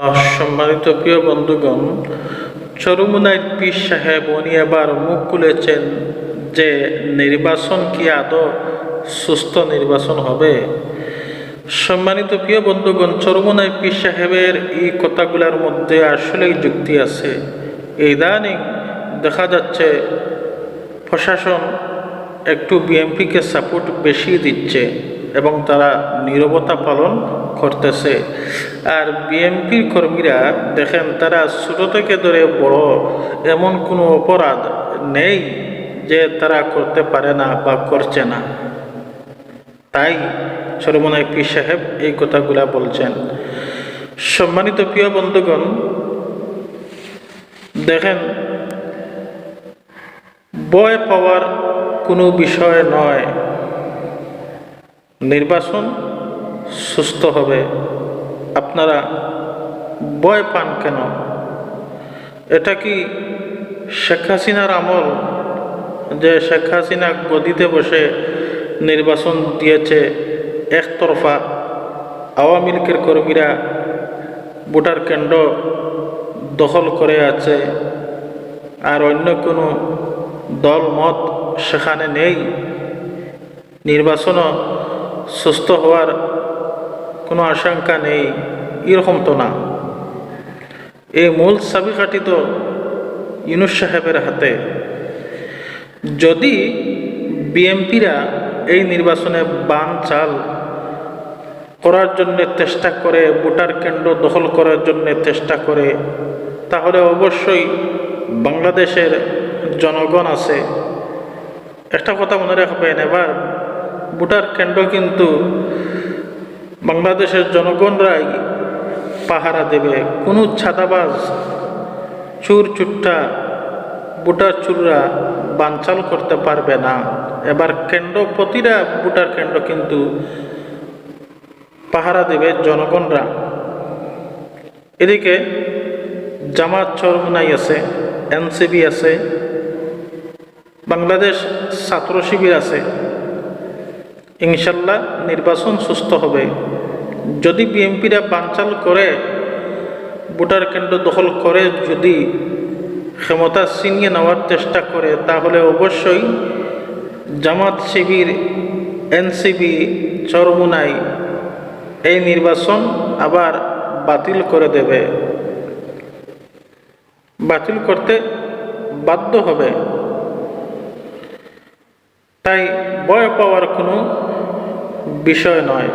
সম্মানিত প্রিয় বন্ধুগণ চরুমুনাই পীর সাহেব উনি এবার মুখ খুলেছেন যে নির্বাচন কি আদৌ সুস্থ নির্বাচন হবে? সম্মানিত প্রিয় বন্ধুগণ চরুমুনাই পীর সাহেবের এই কথাগুলোর মধ্যে আসলেই যুক্তি আছে। ইদানিং দেখা যাচ্ছে প্রশাসন একটু বিএমপিকে সাপোর্ট বেশি দিচ্ছে। এবং তারা নীরবতা পালন করতেছে। আর বিএমপির কর্মীরা দেখেন, তারা ছোটো থেকে ধরে বড় এমন কোনো অপরাধ নেই যে তারা করতে পারে না বা করছে না। তাই সরমনাই পি সাহেব এই কথাগুলা বলছেন। সম্মানিত প্রিয় বন্ধুগণ, দেখেন বয় পাওয়ার কোনো বিষয় নয়। নির্বাচন সুস্থ হবে। আপনারা ভয় পান কেন? এটা কি শেখ হাসিনার আমল যে শেখ হাসিনা গদিতে বসে নির্বাচন দিয়েছে একতরফা? আওয়ামী লীগের কর্মীরা ভোটার কেন্দ্র দখল করে আছে আর অন্য কোনো দল, মত সেখানে নেই। নির্বাচনও সুস্থ হওয়ার কোনো আশঙ্কা নেই, এরকম তো না। এই মূল চাবিকাঠি তো ইউনুস সাহেবের হাতে। যদি বিএমপিরা এই নির্বাচনে বান চাল করার জন্য চেষ্টা করে, ভোটার কেন্দ্র দখল করার জন্য চেষ্টা করে, তাহলে অবশ্যই বাংলাদেশের জনগণ আছে। একটা কথা মনে রাখবেন, এবার ভোটার কেন্দ্র কিন্তু বাংলাদেশের জনগণরাই পাহারা দেবে। কোনো ছাদাবাজ চুর চুট্টা ভোটার চুররা বানচাল করতে পারবে না। এবার কেন্দ্র, প্রতিটা ভোটার কেন্দ্র কিন্তু পাহারা দেবে জনগণরা। এদিকে জামাত চরমনাই আছে এনসিবি আছে, বাংলাদেশ ছাত্র শিবির আছে। ইনশাল্লাহ নির্বাচন সুস্থ হবে। যদি বিএনপিরা বানচাল করে, ভোটার কেন্দ্র দখল করে, যদি ক্ষমতা ছিনিয়ে নেওয়ার চেষ্টা করে, তাহলে অবশ্যই জামাত শিবির এনসিবি চরমুনাই এই নির্বাচন আবার বাতিল করে দেবে। বাতিল করতে বাধ্য হবে। তাই ভয় পাওয়ার কোনো বিষয় নয়।